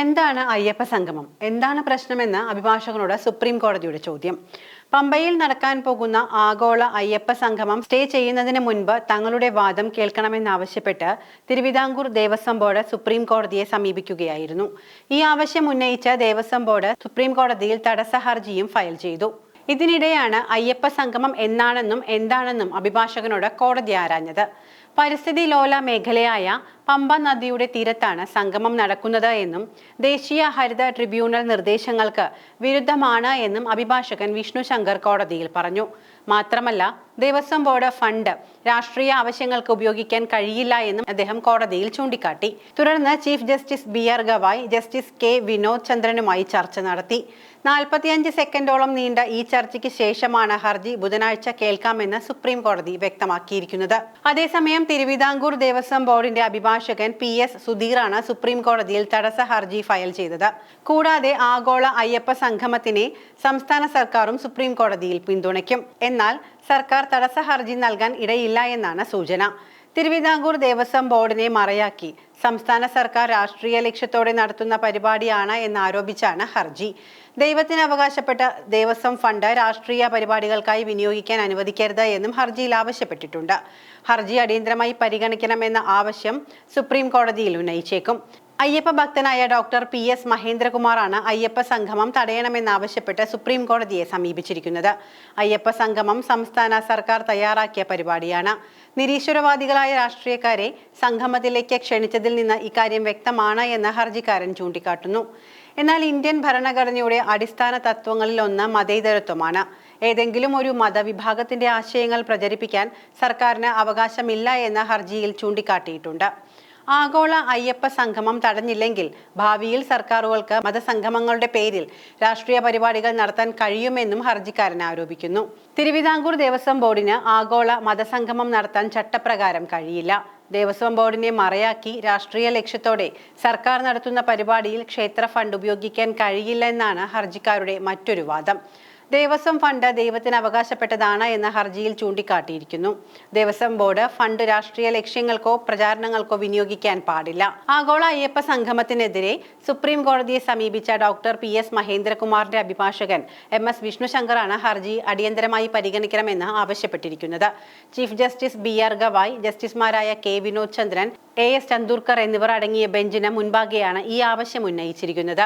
എന്താണ് അയ്യപ്പ സംഗമം? എന്താണ് പ്രശ്നമെന്ന് അഭിഭാഷകനോട് സുപ്രീം കോടതിയുടെ ചോദ്യം. പമ്പയിൽ നടക്കാൻ പോകുന്ന ആഗോള അയ്യപ്പ സംഗമം സ്റ്റേ ചെയ്യുന്നതിന് മുൻപ് തങ്ങളുടെ വാദം കേൾക്കണമെന്നാവശ്യപ്പെട്ട് തിരുവിതാംകൂർ ദേവസ്വം ബോർഡ് സുപ്രീം കോടതിയെ സമീപിക്കുകയായിരുന്നു. ഈ ആവശ്യം ഉന്നയിച്ച ദേവസ്വം ബോർഡ് സുപ്രീം കോടതിയിൽ തടസ്സ ഹർജിയും ഫയൽ ചെയ്തു. ഇതിനിടെയാണ് അയ്യപ്പ സംഗമം എന്നാണെന്നും എന്താണെന്നും അഭിഭാഷകനോട് കോടതി ആരാഞ്ഞത്. പരിസ്ഥിതി ലോല മേഖലയായ പമ്പ നദിയുടെ തീരത്താണ് സംഗമം നടക്കുന്നത് എന്നും ദേശീയ ഹരിത ട്രിബ്യൂണൽ നിർദ്ദേശങ്ങൾക്ക് വിരുദ്ധമാണ് എന്നും അഭിഭാഷകൻ വിഷ്ണു ശങ്കർ കോടതിയിൽ പറഞ്ഞു. മാത്രമല്ല ദേവസ്വം ബോർഡ് ഫണ്ട് രാഷ്ട്രീയ ആവശ്യങ്ങൾക്ക് ഉപയോഗിക്കാൻ കഴിയില്ല എന്നും അദ്ദേഹം കോടതിയിൽ ചൂണ്ടിക്കാട്ടി. തുടർന്ന് chief justice B R Gavai justice K Vinod ചന്ദ്രനുമായി ചർച്ച നടത്തി. നാൽപ്പത്തിയഞ്ച് സെക്കൻഡോളം നീണ്ട ഈ ചർച്ചയ്ക്ക് ശേഷമാണ് ഹർജി ബുധനാഴ്ച കേൾക്കാമെന്ന് സുപ്രീം കോടതി വ്യക്തമാക്കിയിരിക്കുന്നത്. അതേസമയം തിരുവിതാംകൂർ ദേവസ്വം ബോർഡിന്റെ അഭിഭാഷകൻ പി എസ് സുധീറാണ് സുപ്രീം കോടതിയിൽ തടസ്സ ഹർജി ഫയൽ ചെയ്തത്. കൂടാതെ ആഗോള അയ്യപ്പ സംഗമത്തിനെ സംസ്ഥാന സർക്കാരും സുപ്രീം കോടതിയിൽ പിന്തുണയ്ക്കും. എന്നാൽ സർക്കാർ തടസ്സ ഹർജി നൽകാൻ ഇടയില്ല എന്നാണ് സൂചന. തിരുവിതാംകൂർ ദേവസ്വം ബോർഡിനെ മറയാക്കി. സംസ്ഥാന സർക്കാർ രാഷ്ട്രീയ ലക്ഷ്യത്തോടെ നടത്തുന്ന പരിപാടിയാണ് എന്നാരോപിച്ചാണ് ഹർജി. ദൈവത്തിന് അവകാശപ്പെട്ട ദേവസ്വം ഫണ്ട് രാഷ്ട്രീയ പരിപാടികൾക്കായി വിനിയോഗിക്കാൻ അനുവദിക്കരുത് എന്നും ഹർജിയിൽ ആവശ്യപ്പെട്ടിട്ടുണ്ട്. ഹർജി അടിയന്തരമായി പരിഗണിക്കണമെന്ന ആവശ്യം സുപ്രീം കോടതിയിൽ ഉന്നയിച്ചേക്കും. അയ്യപ്പ ഭക്തനായ ഡോക്ടർ പി എസ് മഹേന്ദ്രകുമാറാണ് അയ്യപ്പ സംഗമം തടയണമെന്നാവശ്യപ്പെട്ട് സുപ്രീം കോടതിയെ സമീപിച്ചിരിക്കുന്നത്. അയ്യപ്പ സംഗമം സംസ്ഥാന സർക്കാർ തയ്യാറാക്കിയ പരിപാടിയാണ്. നിരീശ്വരവാദികളായ രാഷ്ട്രീയക്കാരെ സംഗമത്തിലേക്ക് ക്ഷണിച്ചതിൽ നിന്ന് ഇക്കാര്യം വ്യക്തമാണ് എന്ന് ഹർജിക്കാരൻ ചൂണ്ടിക്കാട്ടുന്നു. എന്നാൽ ഇന്ത്യൻ ഭരണഘടനയുടെ അടിസ്ഥാന തത്വങ്ങളിൽ ഒന്ന് മതേതരത്വമാണ്. ഏതെങ്കിലും ഒരു മതവിഭാഗത്തിന്റെ ആശയങ്ങൾ പ്രചരിപ്പിക്കാൻ സർക്കാരിന് അവകാശമില്ല എന്ന് ഹർജിയിൽ ചൂണ്ടിക്കാട്ടിയിട്ടുണ്ട്. ആഗോള അയ്യപ്പ സംഗമം തടഞ്ഞില്ലെങ്കിൽ ഭാവിയിൽ സർക്കാരുകൾക്ക് മതസംഗമങ്ങളുടെ പേരിൽ രാഷ്ട്രീയ പരിപാടികൾ നടത്താൻ കഴിയുമെന്നും ഹർജിക്കാരൻ ആരോപിക്കുന്നു. തിരുവിതാംകൂർ ദേവസ്വം ബോർഡിന് ആഗോള മതസംഗമം നടത്താൻ ചട്ടപ്രകാരം കഴിയില്ല. ദേവസ്വം ബോർഡിനെ മറയാക്കി രാഷ്ട്രീയ ലക്ഷ്യത്തോടെ സർക്കാർ നടത്തുന്ന പരിപാടിയിൽ ക്ഷേത്ര ഫണ്ട് ഉപയോഗിക്കാൻ കഴിയില്ല എന്നാണ് ഹർജിക്കാരുടെ മറ്റൊരു വാദം. ദേവസ്വം ഫണ്ട് ദൈവത്തിന് അവകാശപ്പെട്ടതാണ് എന്ന ഹർജിയിൽ ചൂണ്ടിക്കാട്ടിയിരിക്കുന്നു. ദേവസ്വം ബോർഡ് ഫണ്ട് രാഷ്ട്രീയ ലക്ഷ്യങ്ങൾക്കോ പ്രചാരണങ്ങൾക്കോ വിനിയോഗിക്കാൻ പാടില്ല. ആഗോള അയ്യപ്പ സംഗമത്തിനെതിരെ സുപ്രീം കോടതിയെ സമീപിച്ച ഡോക്ടർ പി എസ് മഹേന്ദ്രകുമാറിന്റെ അഭിഭാഷകൻ എം എസ് വിഷ്ണുശങ്കറാണ് ഹർജി അടിയന്തരമായി പരിഗണിക്കണമെന്ന് ആവശ്യപ്പെട്ടിരിക്കുന്നത്. Chief justice B R Gavai ജസ്റ്റിസുമാരായ K Vinod Chandran A S Chandurkar എന്നിവർ അടങ്ങിയ ബെഞ്ചിന് മുൻപാകെയാണ് ഈ ആവശ്യം ഉന്നയിച്ചിരിക്കുന്നത്.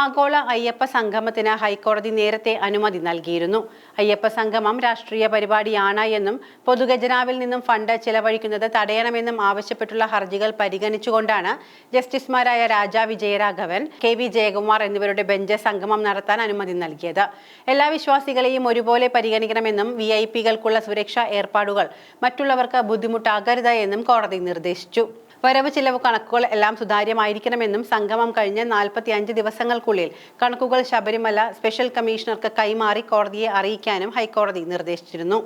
ആഗോള അയ്യപ്പ സംഗമത്തിന് ഹൈക്കോടതി നേരത്തെ അനുമതി നൽകിയിരുന്നു. അയ്യപ്പ സംഗമം രാഷ്ട്രീയ പരിപാടിയാണ് എന്നും പൊതുഖജനാവിൽ നിന്നും ഫണ്ട് ചെലവഴിക്കുന്നത് തടയണമെന്നും ആവശ്യപ്പെട്ടുള്ള ഹർജികൾ പരിഗണിച്ചുകൊണ്ടാണ് ജസ്റ്റിസുമാരായ രാജാ വിജയരാഘവൻ കെ വി ജയകുമാർ എന്നിവരുടെ ബെഞ്ച് സംഗമം നടത്താൻ അനുമതി നൽകിയത്. എല്ലാ വിശ്വാസികളെയും ഒരുപോലെ പരിഗണിക്കണമെന്നും വി ഐ പികൾക്കുള്ള സുരക്ഷാ ഏർപ്പാടുകൾ മറ്റുള്ളവർക്ക് ബുദ്ധിമുട്ടാകരുത് എന്നും കോടതി നിർദ്ദേശിച്ചു. വരവ് ചിലവ് കണക്കുകൾ എല്ലാം സുതാര്യമായിരിക്കണമെന്നും സംഗമം കഴിഞ്ഞ നാൽപ്പത്തി അഞ്ച് ദിവസങ്ങൾക്കുള്ളിൽ കണക്കുകൾ ശബരിമല സ്പെഷ്യൽ കമ്മീഷണർക്ക് കൈമാറി കോടതിയെ അറിയിക്കാനും ഹൈക്കോടതി നിർദ്ദേശിച്ചിരുന്നു.